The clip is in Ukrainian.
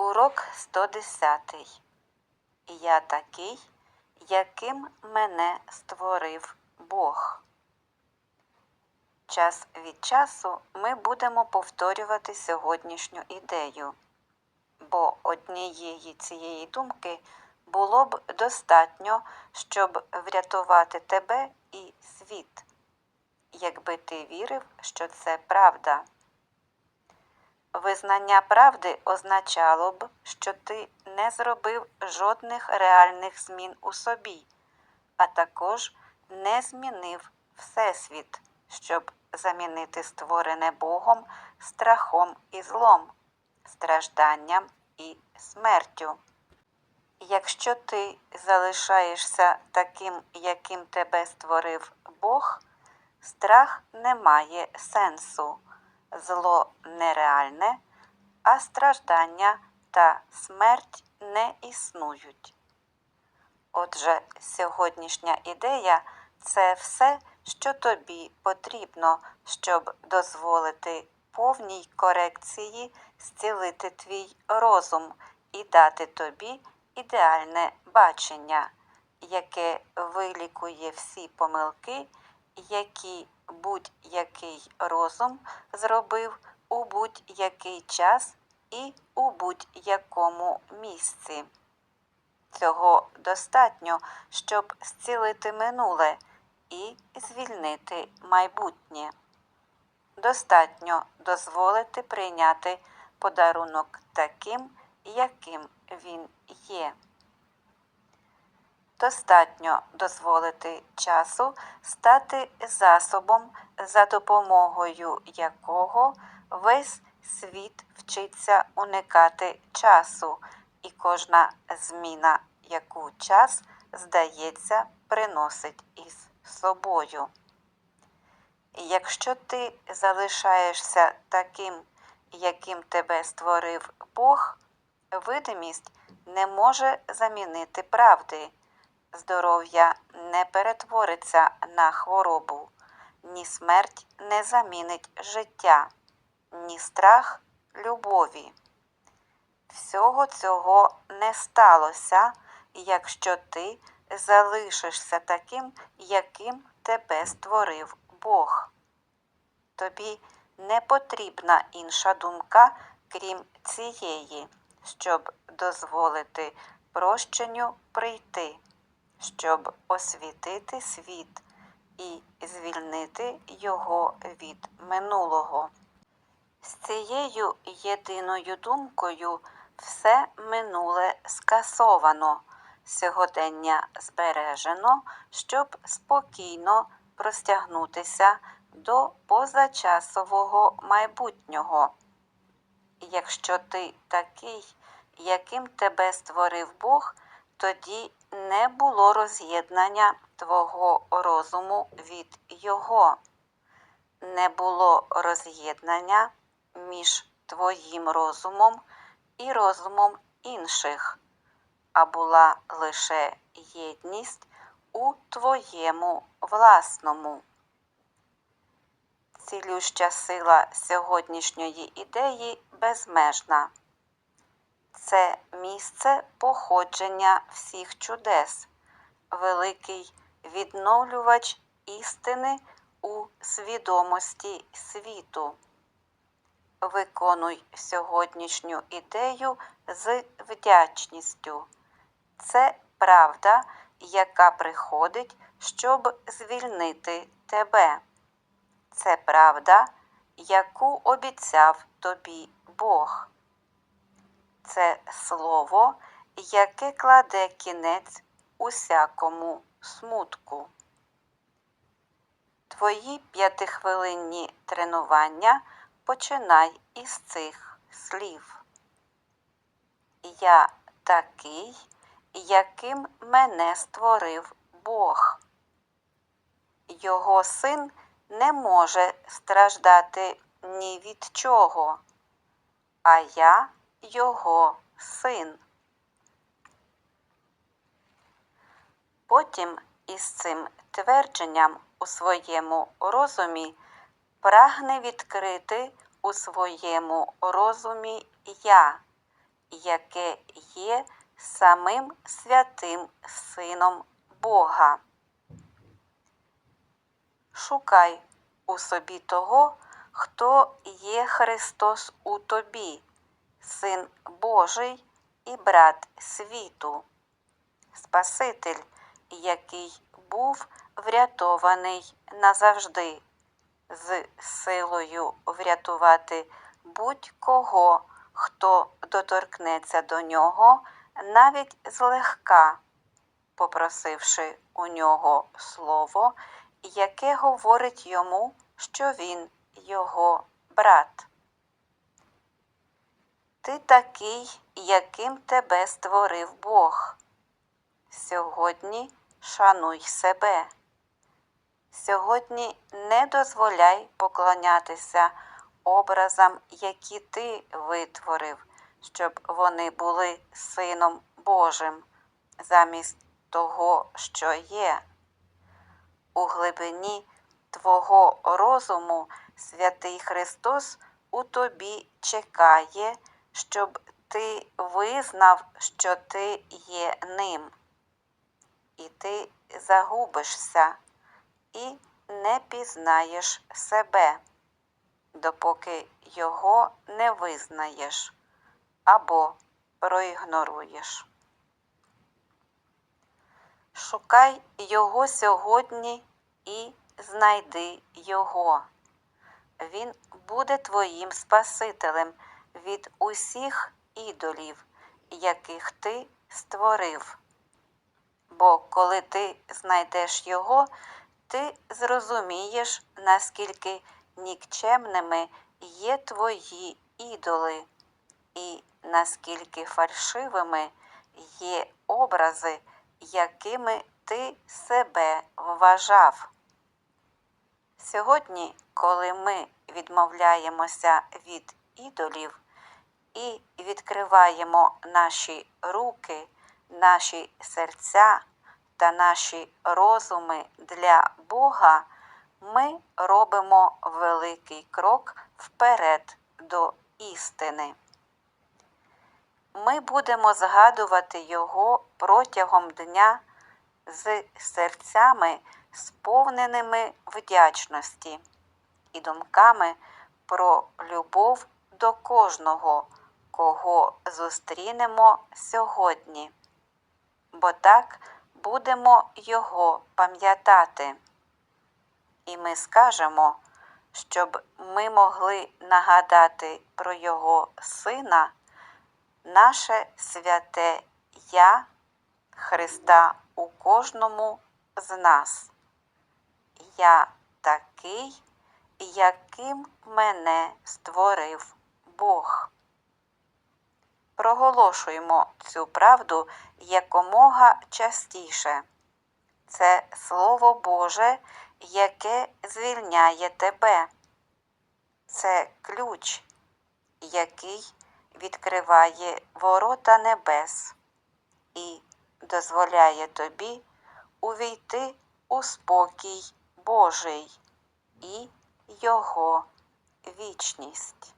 Урок 110. Я такий, яким мене створив Бог. Час від часу ми будемо повторювати сьогоднішню ідею, бо однієї цієї думки було б достатньо, щоб врятувати тебе і світ, якби ти вірив, що це правда. Визнання правди означало б, що ти не зробив жодних реальних змін у собі, а також не змінив Всесвіт, щоб замінити створене Богом страхом і злом, стражданням і смертю. Якщо ти залишаєшся таким, яким тебе створив Бог, страх не має сенсу зло нереальне, а страждання та смерть не існують. Отже, сьогоднішня ідея це все, що тобі потрібно, щоб дозволити повній корекції зцілити твій розум і дати тобі ідеальне бачення, яке вилікує всі помилки, які будь-який розум зробив у будь-який час і у будь-якому місці. Цього достатньо, щоб зцілити минуле і звільнити майбутнє. Достатньо дозволити прийняти подарунок таким, яким він є. Достатньо дозволити часу стати засобом, за допомогою якого весь світ вчиться уникати часу, і кожна зміна, яку час, здається, приносить із собою. Якщо ти залишаєшся таким, яким тебе створив Бог, видимість не може замінити правди здоров'я не перетвориться на хворобу, ні смерть не замінить життя, ні страх любові. Всього цього не сталося, якщо ти залишишся таким, яким тебе створив Бог. Тобі не потрібна інша думка, крім цієї, щоб дозволити прощенню прийти щоб освітити світ і звільнити його від минулого. З цією єдиною думкою все минуле скасовано, сьогодення збережено, щоб спокійно простягнутися до позачасового майбутнього. Якщо ти такий, яким тебе створив Бог, тоді не було роз'єднання твого розуму від Його, не було роз'єднання між твоїм розумом і розумом інших, а була лише єдність у твоєму власному. Цілюща сила сьогоднішньої ідеї безмежна це місце походження всіх чудес, великий відновлювач істини у свідомості світу. Виконуй сьогоднішню ідею з вдячністю. Це правда, яка приходить, щоб звільнити тебе. Це правда, яку обіцяв тобі Бог це слово, яке кладе кінець усякому смутку. Твої п'ятихвилинні тренування починай із цих слів. Я такий, яким мене створив Бог. Його син не може страждати ні від чого, а я його син. Потім із цим твердженням у своєму розумі прагне відкрити у своєму розумі я яке є самим святим Сином Бога. Шукай у собі того, хто є Христос у тобі, Син Божий і брат світу, Спаситель, який був врятований назавжди, з силою врятувати будь-кого, хто доторкнеться до нього навіть злегка, попросивши у нього слово, яке говорить йому, що він його брат. Ти такий, яким тебе створив Бог. Сьогодні шануй себе. Сьогодні не дозволяй поклонятися образам, які ти витворив, щоб вони були Сином Божим, замість того, що є. У глибині твого розуму святий Христос у тобі чекає, щоб ти визнав, що ти є ним. І ти загубишся і не пізнаєш себе, допоки його не визнаєш або проігноруєш. Шукай його сьогодні і знайди його. Він буде твоїм Спасителем від усіх ідолів, яких ти створив. Бо коли ти знайдеш його, ти зрозумієш, наскільки нікчемними є твої ідоли, і наскільки фальшивими є образи, якими ти себе вважав. Сьогодні, коли ми відмовляємося від ідолів і відкриваємо наші руки, наші серця та наші розуми для Бога, ми робимо великий крок вперед до істини. Ми будемо згадувати Його протягом дня з серцями, сповненими вдячності і думками про любов до кожного, кого зустрінемо сьогодні, бо так будемо Його пам'ятати. І ми скажемо, щоб ми могли нагадати про Його Сина, наше святе Я Христа у кожному з нас. Я такий, яким мене створив Бог. Проголошуємо цю правду якомога частіше. Це Слово Боже, яке звільняє тебе. Це ключ, який відкриває ворота небес і дозволяє тобі увійти у спокій Божий і Його вічність.